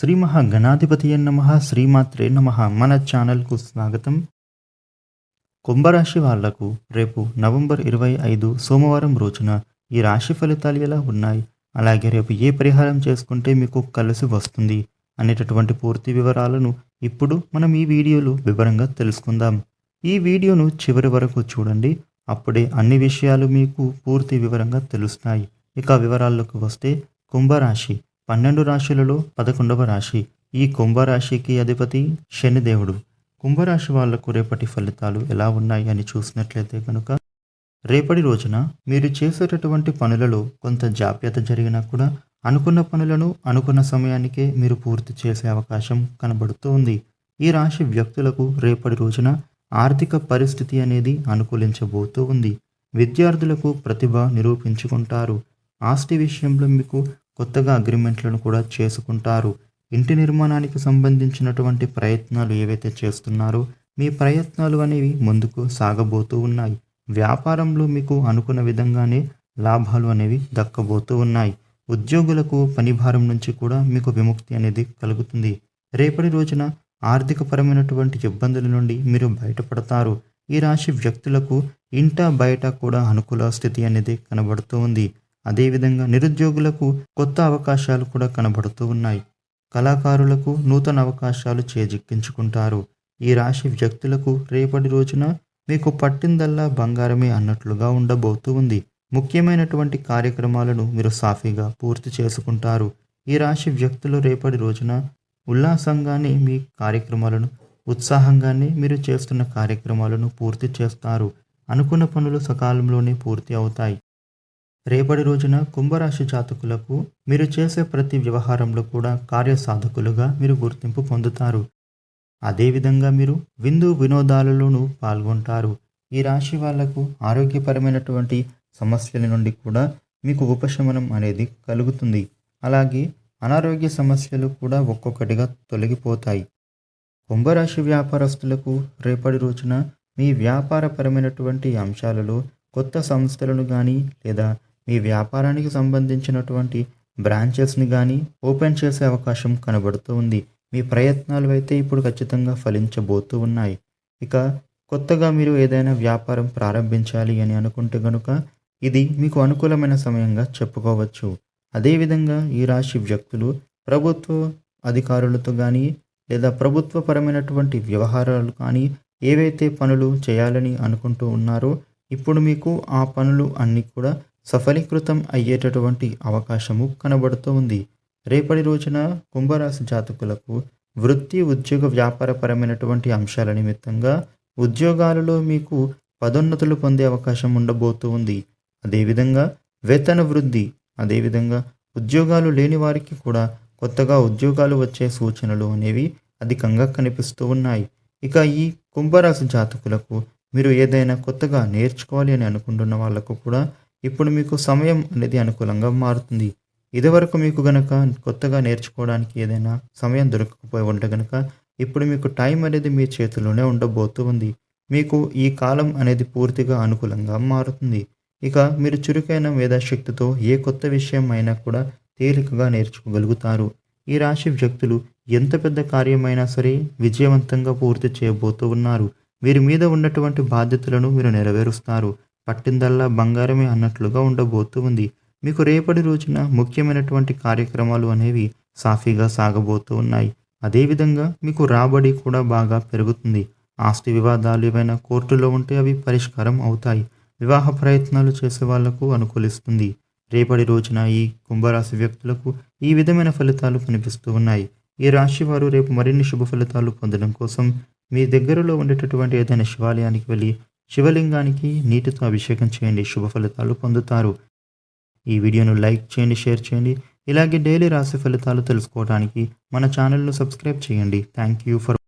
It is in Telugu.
శ్రీ మహా మహాగణాధిపతి నమ శ్రీమాత్రే నమ. మన ఛానల్కు స్వాగతం. కుంభరాశి వాళ్ళకు రేపు నవంబర్ ఇరవై ఐదు సోమవారం రోజున ఈ రాశి ఫలితాలు ఎలా ఉన్నాయి? అలాగే రేపు ఏ పరిహారం చేసుకుంటే మీకు కలిసి వస్తుంది? అనేటటువంటి పూర్తి వివరాలను ఇప్పుడు మనం ఈ వీడియోలో వివరంగా తెలుసుకుందాం. ఈ వీడియోను చివరి వరకు చూడండి. అప్పుడే అన్ని విషయాలు మీకు పూర్తి వివరంగా తెలుస్తాయి. ఇక వివరాల్లోకి వస్తే కుంభరాశి. పన్నెండు రాశులలో పదకొండవ రాశి. ఈ కుంభరాశికి అధిపతి శనిదేవుడు కుంభరాశి వాళ్ళకు రేపటి ఫలితాలు ఎలా ఉన్నాయి అని చూసినట్లయితే కనుక రేపటి రోజున మీరు చేసేటటువంటి పనులలో కొంత జాప్యత జరిగినా కూడా అనుకున్న పనులను అనుకున్న సమయానికే మీరు పూర్తి చేసే అవకాశం కనబడుతూ ఉంది. ఈ రాశి వ్యక్తులకు రేపటి రోజున ఆర్థిక పరిస్థితి అనేది అనుకూలించబోతూ ఉంది. విద్యార్థులకు ప్రతిభ నిరూపించుకుంటారు. ఆస్తి విషయంలో మీకు కొత్తగా అగ్రిమెంట్లను కూడా చేసుకుంటారు. ఇంటి నిర్మాణానికి సంబంధించినటువంటి ప్రయత్నాలు ఏవైతే చేస్తున్నారో మీ ప్రయత్నాలు అనేవి ముందుకు సాగబోతూ ఉన్నాయి. వ్యాపారంలో మీకు అనుకున్న విధంగానే లాభాలు అనేవి దక్కబోతూ ఉన్నాయి. ఉద్యోగులకు పని భారం నుంచి కూడా మీకు విముక్తి అనేది కలుగుతుంది. రేపటి రోజున ఆర్థికపరమైనటువంటి ఇబ్బందుల నుండి మీరు బయటపడతారు. ఈ రాశి వ్యక్తులకు ఇంట బయట కూడా అనుకూల స్థితి అనేది కనబడుతూ ఉంది. అదేవిధంగా నిరుద్యోగులకు కొత్త అవకాశాలు కూడా కనబడుతూ ఉన్నాయి. కళాకారులకు నూతన అవకాశాలు చేజిక్కించుకుంటారు. ఈ రాశి వ్యక్తులకు రేపటి రోజున మీకు పట్టిందల్లా బంగారమే అన్నట్లుగా ఉండబోతూ ఉంది. ముఖ్యమైనటువంటి కార్యక్రమాలను మీరు సాఫీగా పూర్తి చేసుకుంటారు. ఈ రాశి వ్యక్తులు రేపటి రోజున ఉల్లాసంగానే మీ కార్యక్రమాలను ఉత్సాహంగానే మీరు చేస్తున్న కార్యక్రమాలను పూర్తి చేస్తారు. అనుకున్న పనులు సకాలంలోనే పూర్తి అవుతాయి. రేపటి రోజున కుంభరాశి జాతకులకు మీరు చేసే ప్రతి వ్యవహారంలో కూడా కార్యసాధకులుగా మీరు గుర్తింపు పొందుతారు. అదేవిధంగా మీరు విందు వినోదాలలోనూ పాల్గొంటారు. ఈ రాశి వాళ్ళకు ఆరోగ్యపరమైనటువంటి సమస్యల నుండి కూడా మీకు ఉపశమనం అనేది కలుగుతుంది. అలాగే అనారోగ్య సమస్యలు కూడా ఒక్కొక్కటిగా తొలగిపోతాయి. కుంభరాశి వ్యాపారస్తులకు రేపటి రోజున మీ వ్యాపారపరమైనటువంటి అంశాలలో కొత్త సంస్థలను కానీ లేదా మీ వ్యాపారానికి సంబంధించినటువంటి బ్రాంచెస్ని కానీ ఓపెన్ చేసే అవకాశం కనబడుతూ ఉంది. మీ ప్రయత్నాలు అయితే ఇప్పుడు ఖచ్చితంగా ఫలించబోతూ ఉన్నాయి. ఇక కొత్తగా మీరు ఏదైనా వ్యాపారం ప్రారంభించాలి అని అనుకుంటే గనుక ఇది మీకు అనుకూలమైన సమయంగా చెప్పుకోవచ్చు. అదేవిధంగా ఈ రాశి వ్యక్తులు ప్రభుత్వ అధికారులతో కానీ లేదా ప్రభుత్వపరమైనటువంటి వ్యవహారాలు కానీ ఏవైతే పనులు చేయాలని అనుకుంటూ ఉన్నారో ఇప్పుడు మీకు ఆ పనులు అన్నీ కూడా సఫలీకృతం అయ్యేటటువంటి అవకాశము కనబడుతూ ఉంది. రేపటి రోజున కుంభరాశి జాతకులకు వృత్తి ఉద్యోగ వ్యాపారపరమైనటువంటి అంశాల నిమిత్తంగా ఉద్యోగాలలో మీకు పదోన్నతులు పొందే అవకాశం ఉండబోతూ ఉంది. అదేవిధంగా వేతన వృద్ధి అదేవిధంగా ఉద్యోగాలు లేని వారికి కూడా కొత్తగా ఉద్యోగాలు వచ్చే సూచనలు అనేవి అధికంగా కనిపిస్తూ ఉన్నాయి. ఇక ఈ కుంభరాశి జాతకులకు మీరు ఏదైనా కొత్తగా నేర్చుకోవాలి అని అనుకుంటున్న వాళ్ళకు కూడా ఇప్పుడు మీకు సమయం అనేది అనుకూలంగా మారుతుంది. ఇదివరకు మీకు గనక కొత్తగా నేర్చుకోవడానికి ఏదైనా సమయం దొరకకపోయి ఉంటే గనక ఇప్పుడు మీకు టైం అనేది మీ చేతిలోనే ఉండబోతూ ఉంది. మీకు ఈ కాలం అనేది పూర్తిగా అనుకూలంగా మారుతుంది. ఇక మీరు చురుకైన మేధాశక్తితో ఏ కొత్త విషయం అయినా కూడా తేలికగా నేర్చుకోగలుగుతారు. ఈ రాశి వ్యక్తులు ఎంత పెద్ద కార్యమైనా సరే విజయవంతంగా పూర్తి చేయబోతూ ఉన్నారు. వీరి మీద ఉన్నటువంటి బాధ్యతలను మీరు నెరవేరుస్తారు. పట్టిందల్లా బంగారమే అన్నట్లుగా ఉండబోతూ ఉంది మీకు రేపటి రోజున ముఖ్యమైనటువంటి కార్యక్రమాలు అనేవి సాఫీగా సాగబోతూ ఉన్నాయి. అదేవిధంగా మీకు రాబడి కూడా బాగా పెరుగుతుంది. ఆస్తి వివాదాలు ఏవైనా కోర్టులో ఉంటే అవి పరిష్కారం అవుతాయి. వివాహ ప్రయత్నాలు చేసే వాళ్ళకు అనుకూలిస్తుంది. రేపటి రోజున ఈ కుంభరాశి వ్యక్తులకు ఈ విధమైన ఫలితాలు కనిపిస్తూ ఉన్నాయి. ఈ రాశి వారు రేపు మరిన్ని శుభ ఫలితాలు పొందడం కోసం మీ దగ్గరలో ఉండేటటువంటి ఏదైనా శివాలయానికి వెళ్ళి శివలింగానికి నీటితో అభిషేకం చేయండి శుభ ఫలితాలు పొందుతారు. ఈ వీడియోను లైక్ చేయండి షేర్ చేయండి. ఇలాగే డైలీ రాశి ఫలితాలు తెలుసుకోవడానికి మన ఛానల్ను సబ్స్క్రైబ్ చేయండి. Thank you for